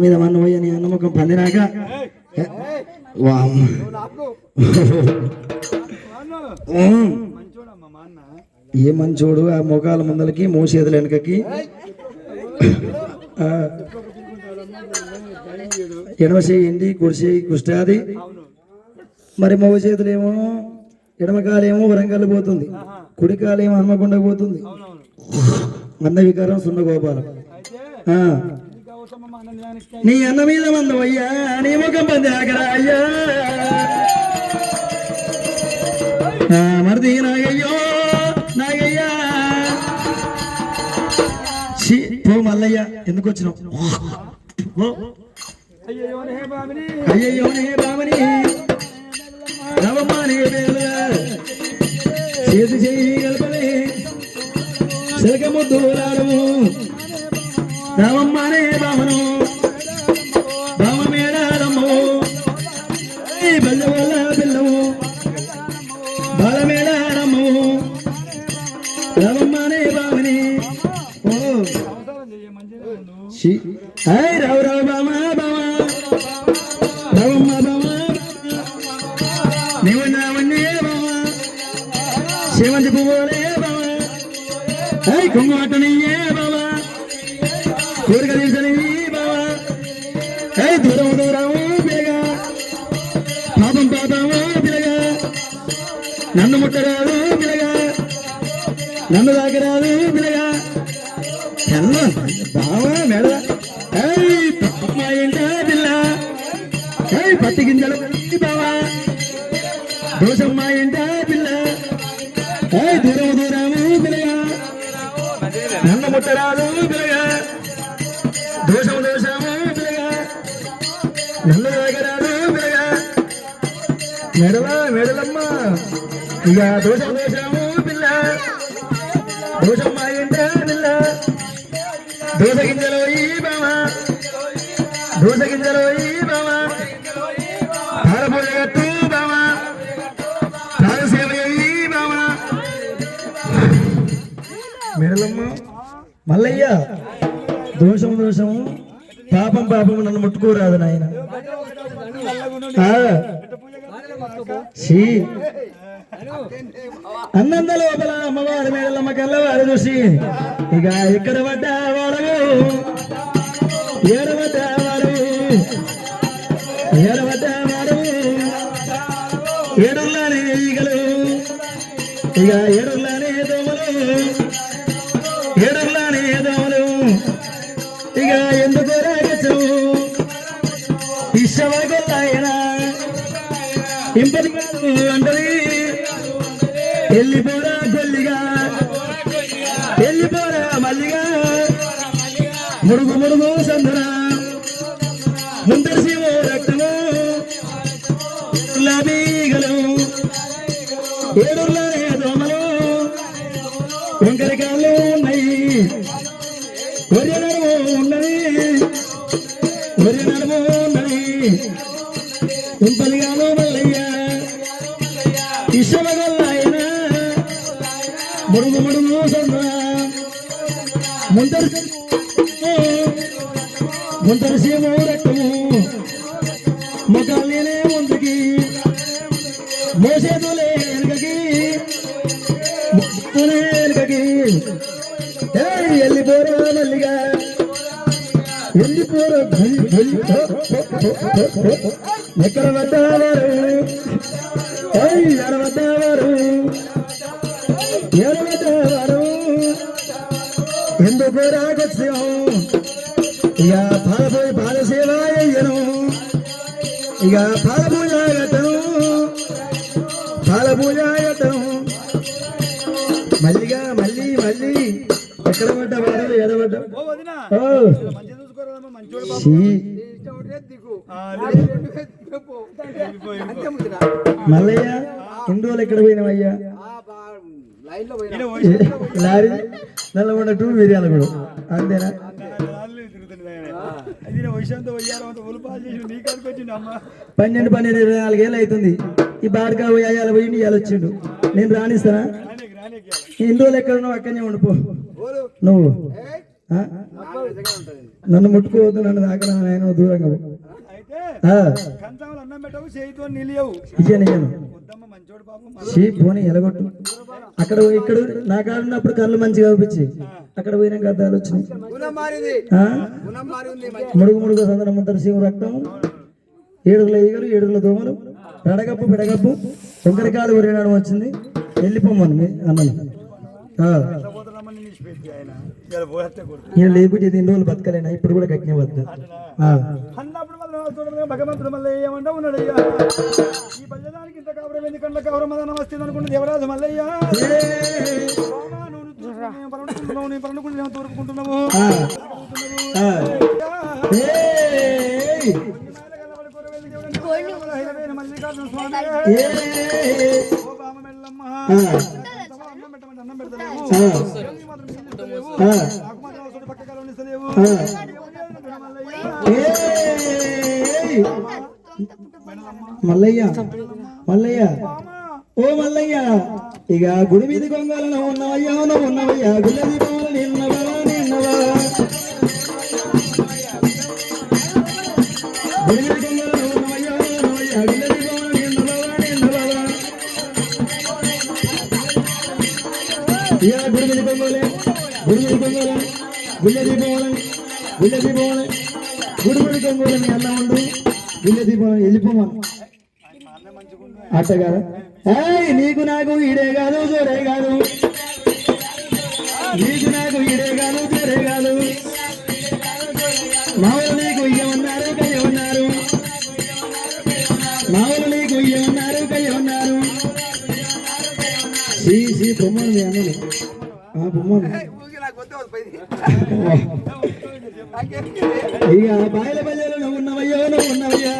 మీద మన పోయి నీ నమ్మకం పందినాక ఏ మంచోడు ఆ మొగాల ముందలకి మోసేదుల వెనకకి. ఎడమ చేయండి కుడి చేయి కుష్టాది. మరి మగ చేతులేమో ఎడమ కాలేమో వరంగల్ పోతుంది. కుడి కాలేమో హన్మకొండ పోతుంది. అన్న వికారం సున్న గోపాలం. నీ అన్న మీద మందం అయ్యా నీ ముఖం పంది ఆగరా అయ్యా. మరిది నాగయ్యో నాగయ్యా. పో మల్లయ్య ఎందుకు వచ్చినావు? అయ్యయ్యో నే బామని రవమ్మ నే చేతి చేయి ముద్దు రాడము రవమ్మ నే బామను బామ మేడారమ్ము ఈ బల్ల ఓ. రావు రావు బామ బామ. బామ నీవు నావన్నే బామ. శివంతి పువ్వులే బామ. హై నన్ను ముట్టరాదు పిలగా నన్ను దాకరాదు పిలగా తెల్ల బావా మెడ. మా ఇంట పిల్ల? పత్తి గింజలు బావా. దోషం ఏంటా పిల్ల? దూరం దూరము పిల్లగా నన్ను ముట్టరాదు పిల్లగా దోషం దోషము పిల్లగా నన్ను దగ్గరాదు మెడలా మెడలమ్మ. ఇక దోషం వేసాము పిల్ల. దోషం మా పిల్ల? దోశ గింజలో ఈ బామ దోశ గింజలో ఈ బామ పారపూజగట్టు బామ పాలసేవ ఈ బామ మెడలమ్మ. మల్లయ్య దోషం దోషము పాపం పాపం నన్ను ముట్టుకోరాదు నాయన. ఆ. ఛీ. అన్నంద లోపల అమ్మవారి మేడలమ్మ కల్లవారు చూసి ఇక ఇక్కడ పడ్డవాడు ఏడవడ్డవాడు ఏడవడ్డవాడు ఏడుల్లానే ఈగలు ఇక ఏడుల్లానే దోమలు ఏడుల్లానే దోమలు ఇక ఇంపది వెళ్ళిపోరా గొల్లిగా. వెళ్ళిపోరా మల్లిగా. ముడుగు ముడుగు సందర ముందరి రక్తము. లబీగలు ఏడుర్లనే దోమలు. వంకరికాలు ఉన్నాయి. వరి నడుము ఉన్నది. వరి నడుము ఉన్నది. ఉంపలిగా ఇష్టమగల్లాయన ముడుగు ముడుగు సందన ముందరి ముందరి సీము రక్తము ముఖాలేనే ముందుకి. మోసేతులే వెనుకకి ముక్కునే వెనుకకి వెళ్ళిపోరా మల్లిగా. వెళ్ళిపోరా ఎక్కడ పడ్డావారు ఎక్కడ పడ్డావారు ఎందుకు రాకొచ్చాం ఇక పాలపోయి పాలసేవ అయ్యను ఇక పాలపూజ గట్టను మల్లిగా మళ్ళీ మళ్ళీ ఎక్కడ పడ్డా ఎడబడ్డా ఓ మల్లయ్య ఇన్ని రోజులు ఎక్కడ పోయినావయ్యా లారీ? నల్లగొండ టూ మిర్యాల కూడా. అంతేనా? నాలుగు పన్నెండు పన్నెండు ఇరవై నాలుగేళ్ళు అవుతుంది. ఈ బాడకా పోయి అయ్యాల పోయి ఇవాళ వచ్చిండు. నేను రాణిస్తానా ఇన్ని రోజులు ఎక్కడ ఉన్నావు? అక్కడనే ఉండిపో. నువ్వు? నన్ను ముట్టుకోవద్దు నన్ను దాకా నేను దూరంగా పోనీ ఎలగొట్టు. అక్కడ ఇక్కడ నా కాడ ఉన్నప్పుడు కళ్ళు మంచిగా చూపించి. అక్కడ పోయినాక అద్దాలు వచ్చినాయి? ముడుగు ముడుగు సందనం ఉంటారు శివ రక్తం. ఏడుగుల ఈగలు ఏడుగుల దోమలు. పెడగప్పు. పెడగప్పు ఒక్కరికాలు ఉరేయడం వచ్చింది. వెళ్ళిపోమని మీ నిలిచిపెట్టి ఆయన ఇలా పోతే కొడుకు. ఈయన లేకుంటే ఇది ఎన్ని రోజులు బతకలేనా? ఇప్పుడు కూడా కట్టిన వద్ద అన్నప్పుడు మళ్ళీ భగవంతుడు మళ్ళీ ఏమంటా ఉన్నాడు అయ్యా. ఈ పల్లెదానికి ఇంత కవరం ఎందుకు కండ్ల కవరం మదనం వస్తుంది అనుకుంటే దేవరాజు మల్లయ్య సోమా, నువ్వు తూర్పుకుంటున్నావు, పరమడుకుంటున్నావు, నీ పరమడుకుంటున్నావు, తూర్పుకుంటున్నావు. హైరవేణ మల్లికార్జున స్వామి. అన్నం పెట్టమంటే అన్నం పెడతలేవు. మల్లయ్య మల్లయ్య. ఓ మల్లయ్య ఇక గుడి మీద కొంగలను ఉన్నవయ్యా నువ్వు ఉన్నవయ్యా. గుళ్ళ దీపాలు నిన్నవా నిన్నవా గుడి మీద కొంగలను ఉన్నవయ్యా ఉన్నవయ్యా. గుళ్ళ దీపాలు నిన్నవా నిన్నవా ఇక గుడి మీద కొంగలే గుడి మీద కొంగలే గుళ్ళ దీపాలు గుళ్ళ దీపాలు గుడి మీ అన్న ఉండు గుళ్ళ వెళ్ళిపోమను నీకు నాకు ఈడే కాదు జోరే కాదు నీకు నాకు ఈడే కాదు జోరే కాదు మామూలు నీకు ఇయ్యమన్నారు కయ్యమన్నారు మామూలు నీకు ఇయ్యమన్నారు కయ్యమన్నారు శ్రీ శ్రీ బొమ్మను మీ అన్నని ఆ బొమ్మను ఇక బాయల బల్లెలు నువ్వు ఉన్నవయ్యో నువ్వు ఉన్నవయ్యా.